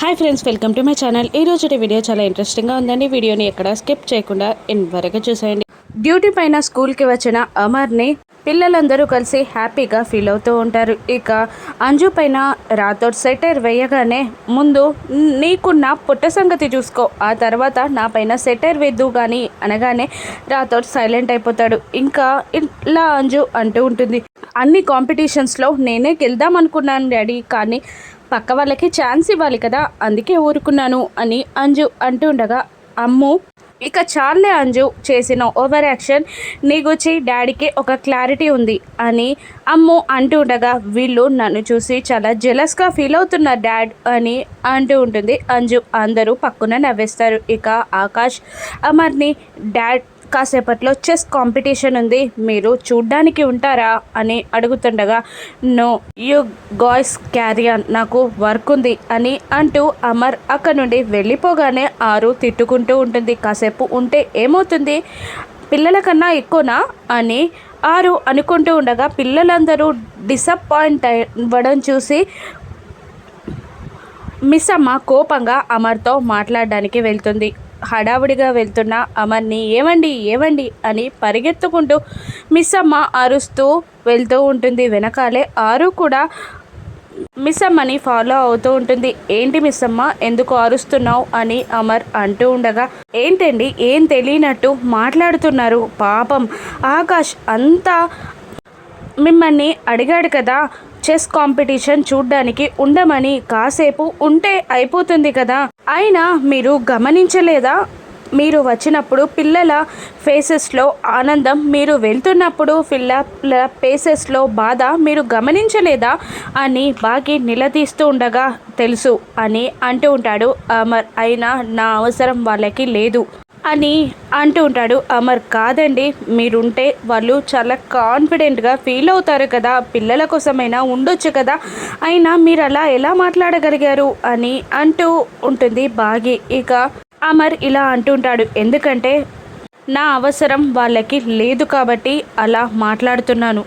Hi friends welcome to my channel ఈ రోజు video చాలా ఇంట్రెస్టింగ్గా ఉందండి. వీడియోని ఎక్కడ స్కిప్ చేయకుండా ఎండ్ వరకు చూసేయండి. డ్యూటీ పైన స్కూల్కి వచ్చిన అమర్ని పిల్లలందరూ కలిసి హ్యాపీగా ఫీల్ అవుతూ ఉంటారు. ఇక అంజు పైన రాతోడ్ సెటర్ వేయగానే ముందు నీకున్న పుట్ట సంగతి చూసుకో. ఆ తర్వాత నా పైన సెటర్ వేద్దు కానీ అనగానే రాతోడ్ సైలెంట్ అయిపోతాడు. ఇంకా ఇలా అంజు అంటూ ఉంటుంది. అన్ని కాంపిటీషన్స్లో నేనే గెలుద్దాం అనుకున్నాను డాడీ. కానీ పక్క వాళ్ళకి ఛాన్స్ ఇవ్వాలి కదా అందుకే ఊరుకున్నాను అని అంజు అంటూ ఉండగా అమ్ము! ఇక చాలే అంజు చేసిన ఓవర్ యాక్షన్ నీ గురించి డాడీకి ఒక క్లారిటీ ఉంది అని అమ్ము అంటూ ఉండగా వీళ్ళు నన్ను చూసి చాలా జెలస్గా ఫీల్ అవుతున్నారు డాడ్ అని అంటూ ఉంటుంది. అంజు అందరూ పక్కన నవ్వేస్తారు. ఇక ఆకాష్ అమర్ని డాడ్ కాసేపట్లో చెస్ కాంపిటీషన్ ఉంది. మీరు చూడ్డానికి ఉంటారా అని అడుగుతుండగా no you guys carry on నాకు వర్క్ ఉంది అని అంటూ అమర్ అక్కడ నుండి వెళ్ళిపోగానే ఆరు తిట్టుకుంటూ ఉంటుంది. కాసేపు ఉంటే ఏమవుతుంది? పిల్లల కన్నా ఎక్కువనా? అని ఆరు అనుకుంటూ ఉండగా పిల్లలందరూ డిసప్పాయింట్ అవ్వడం చూసి మిస్ అమ్మ కోపంగా అమర్తో మాట్లాడడానికి వెళ్తుంది. హడావుడిగా వెళ్తున్న అమర్ని ఏమండి ఏమండి అని పరిగెత్తుకుంటూ మిస్ అమ్మ అరుస్తూ వెళ్తూ ఉంటుంది. వెనకాలే ఆరు కూడా మిస్ అమ్మని ఫాలో అవుతూ ఉంటుంది. ఏంటి మిస్ అమ్మ ఎందుకు అరుస్తున్నావు? అని అమర్ అంటూ ఉండగా ఏంటండి ఏం తెలియనట్టు మాట్లాడుతున్నారు? పాపం ఆకాష్ అంతా మిమ్మల్ని అడిగాడు కదా చెస్ కాంపిటీషన్ చూడ్డానికి ఉండమని కాసేపు ఉంటే అయిపోతుంది కదా. అయినా మీరు గమనించలేదా? మీరు వచ్చినప్పుడు పిల్లల ఫేసెస్లో ఆనందం మీరు వెళ్తున్నప్పుడు పిల్లల ఫేసెస్లో బాధ మీరు గమనించలేదా? అని బాగి నిలదీస్తూ ఉండగా తెలుసు అని అంటూ ఉంటాడు అమర్. అయినా నా అవసరం వాళ్ళకి లేదు. అని అంటూ ఉంటాడు. అమర్ కాదండి మీరుంటే వాళ్ళు చాలా కాన్ఫిడెంట్గా ఫీల్ అవుతారు కదా పిల్లల కోసమైనా ఉండొచ్చు కదా అయినా మీరు అలా ఎలా మాట్లాడగలిగారు అని అంటూ ఉంటుంది బాగి. ఇక అమర్ ఇలా అంటుంటాడు ఎందుకంటే నా అవసరం వాళ్ళకి లేదు కాబట్టి అలా మాట్లాడుతున్నాను.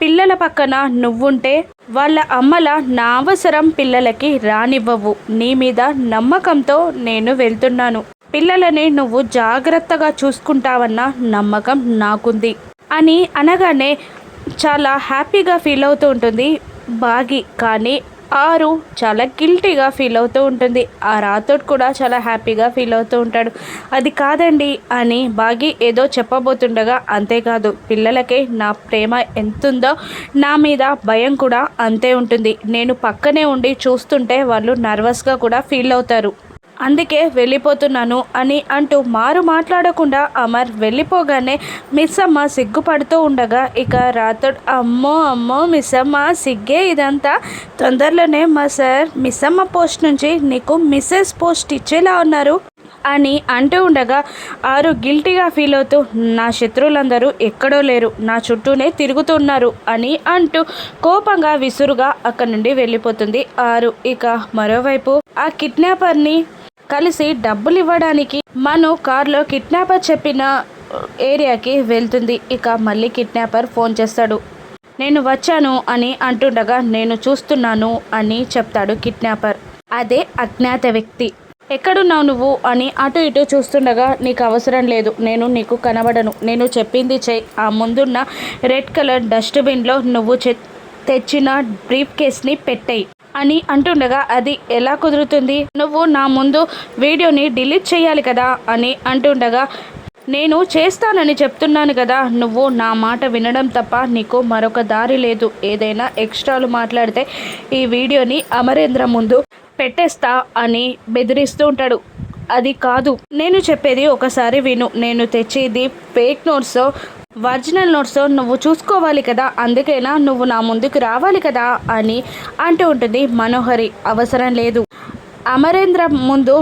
పిల్లల పక్కన నువ్వుంటే వాళ్ళ అమ్మల నా అవసరం పిల్లలకి రానివ్వవు. నీ మీద నమ్మకంతో నేను వెళ్తున్నాను. పిల్లలని నువ్వు జాగ్రత్తగా చూసుకుంటావన్న నమ్మకం నాకుంది. అని అనగానే చాలా హ్యాపీగా ఫీల్ అవుతూ ఉంటుంది బాగి. కానీ ఆరు చాలా గిల్టీగా ఫీల్ అవుతూ ఉంటుంది. ఆ రాతోడు కూడా చాలా హ్యాపీగా ఫీల్ అవుతూ ఉంటాడు. అది కాదండి అని బాగి ఏదో చెప్పబోతుండగా అంతేకాదు. పిల్లలకే నా ప్రేమ ఎంతుందో నా మీద భయం కూడా అంతే ఉంటుంది. నేను పక్కనే ఉండి చూస్తుంటే వాళ్ళు నర్వస్గా కూడా ఫీల్ అవుతారు. అందుకే వెళ్ళిపోతున్నాను అని అంటూ మారు మాట్లాడకుండా అమర్ వెళ్ళిపోగానే మిస్ అమ్మ సిగ్గుపడుతూ ఉండగా ఇక రాతోడు అమ్మో అమ్మో మిస్ అమ్మ సిగ్గే ఇదంతా. తొందరలోనే మా సార్ మిస్ అమ్మ పోస్ట్ నుంచి నీకు మిస్సెస్ పోస్ట్ ఇచ్చేలా ఉన్నారు అని అంటూ ఉండగా ఆరు గిల్టీగా ఫీల్ అవుతూ నా శత్రువులందరూ ఎక్కడో లేరు నా చుట్టూనే తిరుగుతున్నారు అని అంటూ కోపంగా విసురుగా అక్కడి నుండి వెళ్ళిపోతుంది ఆరు. ఇక మరోవైపు ఆ కిడ్నాపర్ని కలిసి డబ్బులు ఇవ్వడానికి మను కార్లో కిడ్నాపర్ చెప్పిన ఏరియాకి వెళ్తుంది. ఇక మళ్ళీ కిడ్నాపర్ ఫోన్ చేస్తాడు. నేను వచ్చాను అని అంటుండగా నేను చూస్తున్నాను అని చెప్తాడు కిడ్నాపర్. అదే అజ్ఞాత వ్యక్తి. ఎక్కడున్నావు నువ్వు అని అటు ఇటు చూస్తుండగా నీకు అవసరం లేదు నేను నీకు కనబడను. నేను చెప్పింది చేయి. ఆ ముందున్న రెడ్ కలర్ డస్ట్బిన్లో నువ్వు తెచ్చిన బ్రీఫ్ కేస్ని పెట్టేయి. అని అంటుండగా అది ఎలా కుదురుతుంది? నువ్వు నా ముందు వీడియోని డిలీట్ చేయాలి కదా? అని అంటుండగా నేను చేస్తానని చెప్తున్నాను కదా నువ్వు నా మాట వినడం తప్ప నీకు మరొక దారి లేదు. ఏదైనా ఎక్స్ట్రాలు మాట్లాడితే ఈ వీడియోని అమరేంద్ర ముందు పెట్టేస్తా అని బెదిరిస్తూ ఉంటాడు. అది కాదు. నేను చెప్పేది ఒకసారి విను. నేను తెచ్చేది ఫేక్ నోట్స్ ఒరిజినల్ నోట్స్ నువ్వు చూసుకోవాలి కదా అందుకేనా నువ్వు నా ముందుకు రావాలి కదా అని అంటూ ఉంటుంది మనోహరి. అవసరం లేదు. అమరేంద్ర ముందు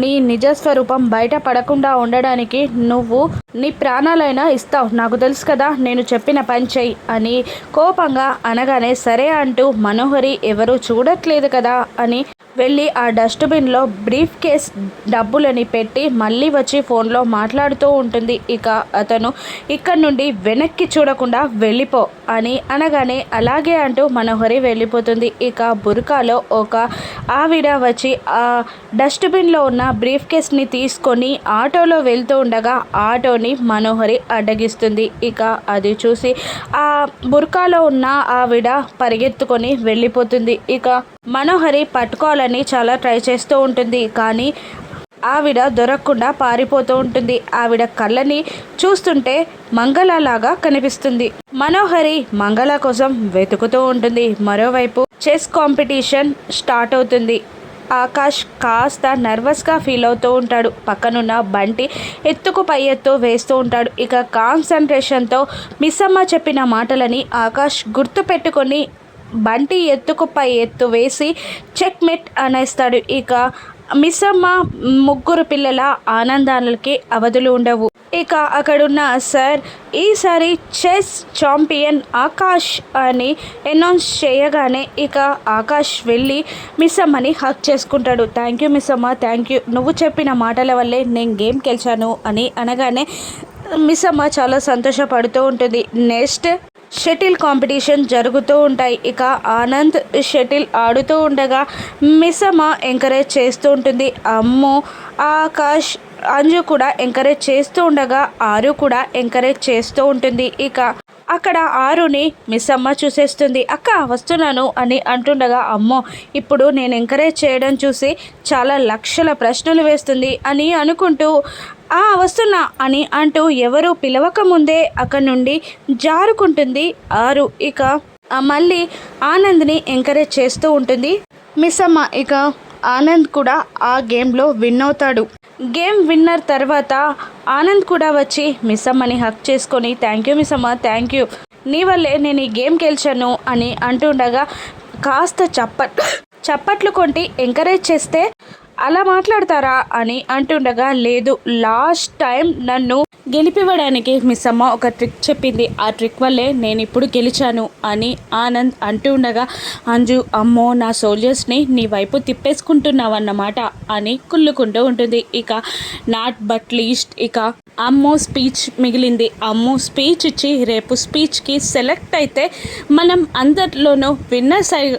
నీ నిజస్వరూపం బయట పడకుండా ఉండడానికి నువ్వు నీ ప్రాణాలైనా ఇస్తావు. నాకు తెలుసు కదా నేను చెప్పిన పని చెయ్యి అని కోపంగా అనగానే సరే అంటూ మనోహరి ఎవరు చూడట్లేదు కదా అని వెళ్ళి ఆ డస్ట్బిన్లో బ్రీఫ్ కేస్ డబ్బులని పెట్టి మళ్ళీ వచ్చి ఫోన్లో మాట్లాడుతూ ఉంటుంది. ఇక అతను ఇక్కడ నుండి వెనక్కి చూడకుండా వెళ్ళిపో అని అనగానే అలాగే అంటూ మనోహరి వెళ్ళిపోతుంది. ఇక బురకాలో ఒక ఆవిడ వచ్చి ఆ డస్ట్బిన్లో ఉన్న బ్రీఫ్ కేస్ని తీసుకొని ఆటోలో వెళ్తూ ఉండగా ఆటోని మనోహరి అడ్డగిస్తుంది. ఇక అది చూసి ఆ బుర్కాలో ఉన్న ఆవిడ పరిగెత్తుకొని వెళ్ళిపోతుంది. ఇక మనోహరి పట్టుకోవాలని చాలా ట్రై చేస్తూ ఉంటుంది. కానీ ఆవిడ దొరకకుండా పారిపోతూ ఉంటుంది. ఆవిడ కళ్ళని చూస్తుంటే మంగళలాగా కనిపిస్తుంది. మనోహరి మంగళ కోసం వెతుకుతూ ఉంటుంది. మరోవైపు చెస్ కాంపిటీషన్ స్టార్ట్ అవుతుంది. ఆకాష్ కాస్త నర్వస్గా ఫీల్ అవుతూ ఉంటాడు. పక్కనున్న బంటి ఎత్తుకు పై ఎత్తు వేస్తూ ఉంటాడు. ఇక కాన్సన్ట్రేషన్తో మిస్సమ్మ చెప్పిన మాటలని ఆకాష్ గుర్తు పెట్టుకొని బంటి ఎత్తుకు పై ఎత్తు వేసి చెక్ మెట్ అనేస్తాడు. ఇక మిస్సమ్మ ముగ్గురు పిల్లల ఆనందాలకి అవధులు ఉండవు. ఇక అక్కడున్న సార్ ఈసారి చెస్ ఛాంపియన్ ఆకాష్ అని అనౌన్స్ చేయగానే ఇక ఆకాష్ వెళ్ళి మిస్సమ్మని హక్ చేసుకుంటాడు. Thank you Missamma thank you. నువ్వు చెప్పిన మాటల వల్లే నేను గేమ్ గెలిచాను అని అనగానే మిస్సమ్మ చాలా సంతోషపడుతూ ఉంటుంది. నెక్స్ట్ షటిల్ కాంపిటీషన్ జరుగుతూ ఉంటాయి. ఇక ఆనంద్ షటిల్ ఆడుతూ ఉండగా మిసమ్మ ఎంకరేజ్ చేస్తూ ఉంటుంది. అమ్మో! ఆకాష్ అంజు కూడా ఎంకరేజ్ చేస్తూ ఉండగా ఆరు కూడా ఎంకరేజ్ చేస్తూ ఉంటుంది. ఇక అక్కడ ఆరుని మిస్ అమ్మ చూసేస్తుంది. అక్క వస్తున్నాను అని అంటుండగా అమ్మో! ఇప్పుడు నేను ఎంకరేజ్ చేయడం చూసి చాలా లక్షల ప్రశ్నలు వేస్తుంది అని అనుకుంటూ ఆ వస్తున్నా అని అంటూ ఎవరు పిలవక ముందే అక్కడి నుండి జారుకుంటుంది ఆరు. ఇక మళ్ళీ ఆనంద్ని ఎంకరేజ్ చేస్తూ ఉంటుంది. మిస్ అమ్మ ఇక ఆనంద్ కూడా ఆ గేమ్లో విన్ అవుతాడు. గేమ్ విన్నర్ తర్వాత ఆనంద్ కూడా వచ్చి మిస్ అమ్మని హక్ చేసుకొని thank you Missamma thank you. నీ వల్లే నేను ఈ గేమ్ గెలిచాను అని అంటుండగా కాస్త చప్పట్ చప్పట్లు కొంటి ఎంకరేజ్ చేస్తే అలా మాట్లాడతారా అని అంటుండగా లేదు లాస్ట్ టైం నన్ను గెలిపివ్వడానికి మిస్ అమ్మ ఒక ట్రిక్ చెప్పింది. ఆ ట్రిక్ వల్లే నేను ఇప్పుడు గెలిచాను అని ఆనంద్ అంటూ ఉండగా అంజు అమ్మో నా సోల్జర్స్ని నీ వైపు తిప్పేసుకుంటున్నావన్నమాట అని కుళ్ళుకుంటూ ఉంటుంది. ఇక నాట్ బట్ లీస్ట్ ఇక అమ్మో స్పీచ్ మిగిలింది. అమ్మో స్పీచ్ ఇచ్చి రేపు స్పీచ్కి సెలెక్ట్ అయితే మనం అందరిలోనూ విన్నర్స్ అయి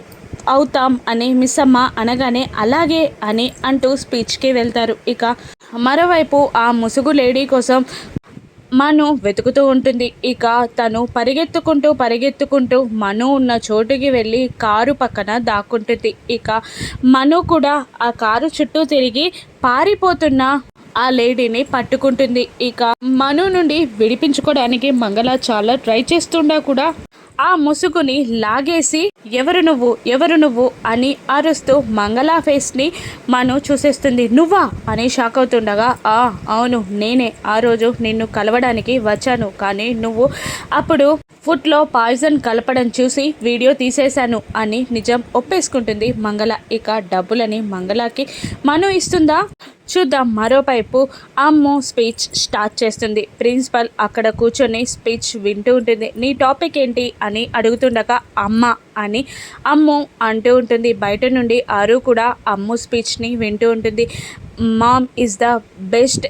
అవుతాం అని మిస్సమ్మ అనగానే అలాగే అని అంటూ స్పీచ్కి వెళ్తారు. ఇక మరోవైపు ఆ ముసుగు లేడీ కోసం మను వెతుకుతూ ఉంటుంది. ఇక తను పరిగెత్తుకుంటూ పరిగెత్తుకుంటూ మను ఉన్న చోటుకి వెళ్ళి కారు పక్కన దాక్కుంటుంది. ఇక మను కూడా ఆ కారు చుట్టూ తిరిగి పారిపోతున్న ఆ లేడీని పట్టుకుంటుంది. ఇక మను నుండి విడిపించుకోవడానికి మంగళ చాలా ట్రై చేస్తుండా కూడా ఆ ముసుగుని లాగేసి ఎవరు నువ్వు? ఎవరు నువ్వు? అని అరుస్తూ మంగళ ఫేస్ని మను చూసేస్తుంది. నువ్వా? అని షాక్ అవుతుండగా ఆ అవును నేనే. ఆ రోజు నిన్ను కలవడానికి వచ్చాను కానీ నువ్వు అప్పుడు ఫుడ్లో పాయిజన్ కలపడం చూసి వీడియో తీసేశాను అని నిజం ఒప్పేసుకుంటుంది మంగళ. ఇక డబ్బులని మంగళకి మను ఇస్తుందా? చూద్దాం. మరోవైపు అమ్ము స్పీచ్ స్టార్ట్ చేస్తుంది. ప్రిన్సిపల్ అక్కడ కూర్చొని స్పీచ్ వింటూ ఉంటుంది. నీ టాపిక్ ఏంటి అని అడుగుతుండగా అమ్మ అని అమ్ము అంటూ ఉంటుంది. బయట నుండి ఆరు కూడా అమ్ము స్పీచ్ని వింటూ ఉంటుంది. Mom is the best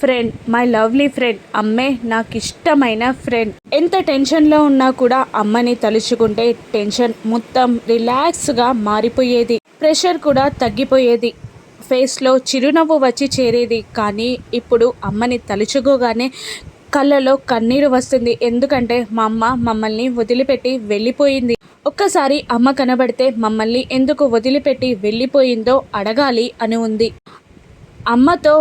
friend my lovely friend అమ్మే నాకు ఇష్టమైన ఫ్రెండ్. ఎంత టెన్షన్లో ఉన్నా కూడా అమ్మని తలుచుకుంటే టెన్షన్ మొత్తం రిలాక్స్గా మారిపోయేది. ప్రెషర్ కూడా తగ్గిపోయేది. ఫేస్లో చిరునవ్వు వచ్చి చేరేది. కానీ ఇప్పుడు అమ్మని తలుచుకోగానే కళ్ళలో కన్నీరు వస్తుంది. ఎందుకంటే మా అమ్మ మమ్మల్ని వదిలిపెట్టి వెళ్ళిపోయింది. ఒక్కసారి అమ్మ కనబడితే మమ్మల్ని ఎందుకు వదిలిపెట్టి వెళ్ళిపోయిందో అడగాలి అని ఉంది. అమ్మతో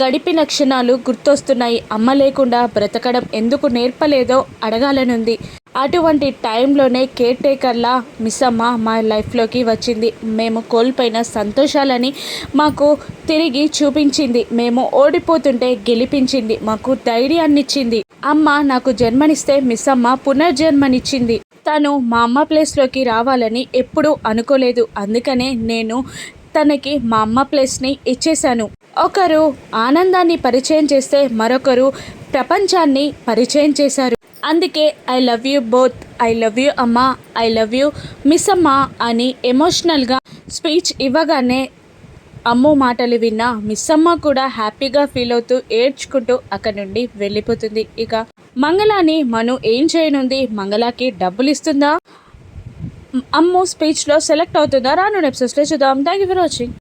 గడిపిన క్షణాలు గుర్తొస్తున్నాయి. అమ్మ లేకుండా బ్రతకడం ఎందుకు నేర్పలేదో అడగాలనుంది. అటువంటి టైంలోనే కేర్ టేకర్లా మిస్ అమ్మ మా లైఫ్లోకి వచ్చింది. మేము కోల్పోయిన సంతోషాలని మాకు తిరిగి చూపించింది. మేము ఓడిపోతుంటే గెలిపించింది. మాకు ధైర్యాన్ని ఇచ్చింది అమ్మ నాకు జన్మనిస్తే మిస్ అమ్మ పునర్జన్మనిచ్చింది. తను మా అమ్మ ప్లేస్లోకి రావాలని ఎప్పుడూ అనుకోలేదు. అందుకనే నేను తనకి మా అమ్మ ప్లేస్ని ఇచ్చేశాను. ఒకరు ఆనందాన్ని పరిచయం చేస్తే మరొకరు ప్రపంచాన్ని పరిచయం చేశారు. అందుకే I love you both I love you అమ్మ ఐ లవ్ యూ మిస్ అమ్మ అని ఎమోషనల్గా స్పీచ్ ఇవ్వగానే అమ్ము మాటలు విన్న మిస్ అమ్మ కూడా హ్యాపీగా ఫీల్ అవుతూ ఏడ్చుకుంటూ అక్కడి నుండి వెళ్ళిపోతుంది. ఇక మంగళాని మను ఏం చేయనుంది? మంగళకి డబ్బులు ఇస్తుందా? అమ్ము స్పీచ్లో సెలెక్ట్ అవుతుందా? రాను ఎపిసోడ్స్లో చూద్దాం. Thank you for watching